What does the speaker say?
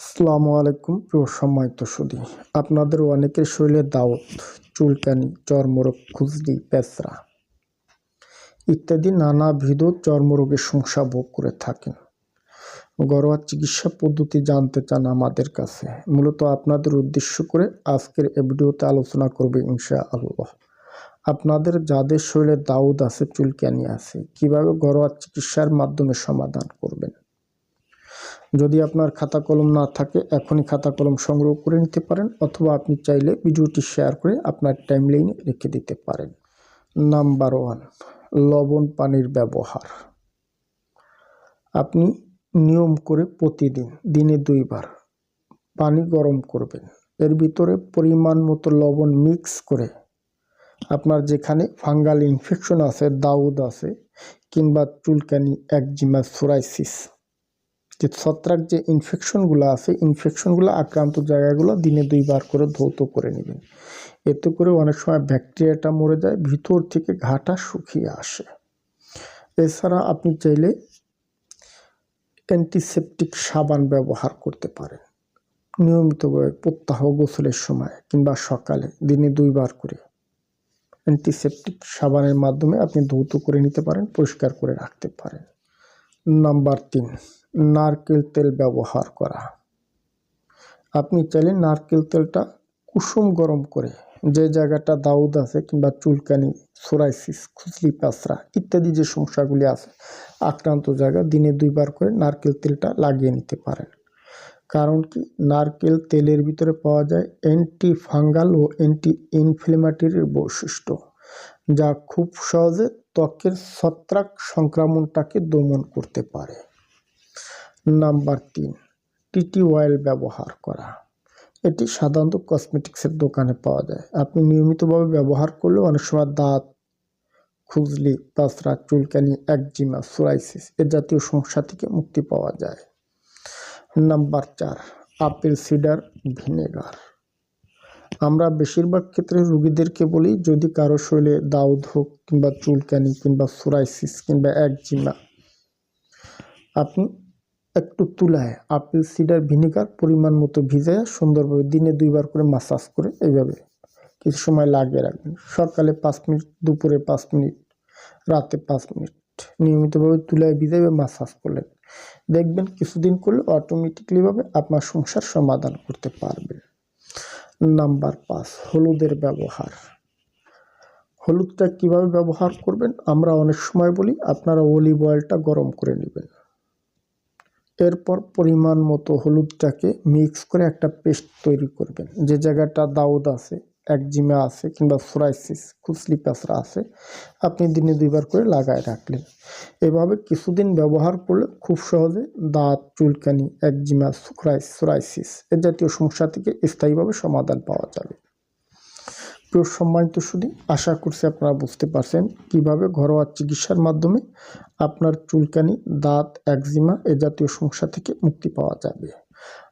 আসসালামু আলাইকুম, প্রিয় সম্মানিত সুদী আপনাদের অনেকের শরীরে দাওয়াত, চুলকানি, চর্মরোগ, খুজলি পেঁচড়া ইত্যাদি নানা নানাবিধ চর্মরোগের সমস্যা ভোগ করে থাকেন। ঘরোয়া চিকিৎসা পদ্ধতি জানতে চান আমাদের কাছে। মূলত আপনাদের উদ্দেশ্য করে আজকের এ ভিডিওতে আলোচনা করবে ইনশা আল্লাহ আপনাদের যাদের শরীরে দাউদ আছে, চুলকানি আছে, কীভাবে ঘরোয়া চিকিৎসার মাধ্যমে সমাধান করবেন? যদি আপনার খাতা কলম না থাকে, এখনই খাতা কলম সংগ্রহ করে নিতে পারেন অথবা আপনি চাইলে ভিডিওটি শেয়ার করে আপনার টাইমলাইনে রেখে দিতে পারেন। নাম্বার ওয়ান, লবণ পানির ব্যবহার। আপনি নিয়ম করে প্রতিদিন, দিনে দুইবার পানি গরম করবেন। এর ভিতরে পরিমাণ মতো লবণ মিক্স করে আপনার যেখানে ফাঙ্গাল ইনফেকশন আছে, দাউদ আছে কিংবা চুলকানি, একজিমা, সোরাইসিস যে ছত্রাক যে ইনফেকশনগুলো আছে ইনফেকশনগুলো আক্রান্ত জায়গাগুলো দিনে দুইবার করে ধৌত করে নেবেন। এতে করে অনেক সময় ব্যাকটেরিয়াটা মরে যায়, ভিতর থেকে ঘাটা শুকিয়ে আসে। এছাড়া আপনি চাইলে অ্যান্টিসেপটিক সাবান ব্যবহার করতে পারেন। নিয়মিতভাবে প্রত্যাহ গোসলের সময় কিংবা সকালে দিনে দুইবার করে অ্যান্টিসেপটিক সাবানের মাধ্যমে আপনি ধৌত করে নিতে পারেন, পরিষ্কার করে রাখতে পারেন। নাম্বার তিন, নারকেল তেল ব্যবহার করা। আপনি চাইলে নারকেল তেলটা কুসুম গরম করে যে জায়গাটা দাউদ আছে কিংবা চুলকানি, সোরাইসিস খুচলি পাসরা ইত্যাদি যে সমস্যাগুলি আছে, আক্রান্ত জায়গা দিনে দুইবার করে নারকেল তেলটা লাগিয়ে নিতে পারেন। কারণ কি? নারকেল তেলের ভিতরে পাওয়া যায় অ্যান্টি ফাঙ্গাল ও অ্যান্টি ইনফ্লেমেটরির বৈশিষ্ট্য। যা খুব সহজে ত্বকের ছত্রাক সংক্রমণটাকে দমন করতে পারে। নাম্বার তিন টিটি অয়েল ব্যবহার করা। এটি সাধারণত কসমেটিক্সের দোকানে পাওয়া যায়। আপনি নিয়মিতভাবে ব্যবহার করলে অনেক সময় দাঁত, খুজলি, পাঁচরা, চুলকানি, একজিমা, সোরাইসিস এ জাতীয় সমস্যা থেকে মুক্তি পাওয়া যায়। নাম্বার চার, আপেল সিডার ভিনেগার। আমরা বেশিরভাগ ক্ষেত্রে রুগীদেরকে বলি, যদি কারও শরীরে দাউদ হোক কিংবা চুলকানি কিংবা সোরাইসিস কিংবা একজিমা, আপনি একটু তুলায় আপেল, সিডার, ভিনেগার পরিমাণ মতো ভিজায় সুন্দরভাবে দিনে দুইবার করে মাসাজ করে এইভাবে কিছু সময় লাগিয়ে রাখবেন। সকালে পাঁচ মিনিট, দুপুরে পাঁচ মিনিট, রাতে পাঁচ মিনিট নিয়মিতভাবে তুলায় ভিজাবে মাসাজ করলেন। দেখবেন কিছুদিন করলে অটোমেটিকলিভাবে আপনার সমস্যার সমাধান করতে পারবেন। নাম্বার পাঁচ, হলুদের ব্যবহার। হলুদটা কীভাবে ব্যবহার করবেন? আমরা অনেক সময় বলি, আপনারা অলিভ অয়েলটা গরম করে নেবেন। এরপর পরিমাণ মতো হলুদটাকে মিক্স করে একটা পেস্ট তৈরি করবেন। যে জায়গাটা দাউদ আছে একজিমা আছে কিংবা সোরাইসিস, খুসলি প্যাঁচড়া আছে, আপনি দিনে দুইবার করে লাগায় রাখলেন। এভাবে কিছুদিন ব্যবহার করলে খুব সহজে দাঁত, চুলকানি একজিমা সোরাইসিস এ জাতীয় সমস্যা থেকে স্থায়ীভাবে সমাধান পাওয়া যাবে। প্রিয় সম্মানিত শুধু আশা করছি আপনারা বুঝতে পারছেন কীভাবে ঘরোয়া চিকিৎসার মাধ্যমে আপনার চুলকানি, দাঁত একজিমা এ জাতীয় সমস্যা থেকে মুক্তি পাওয়া যাবে।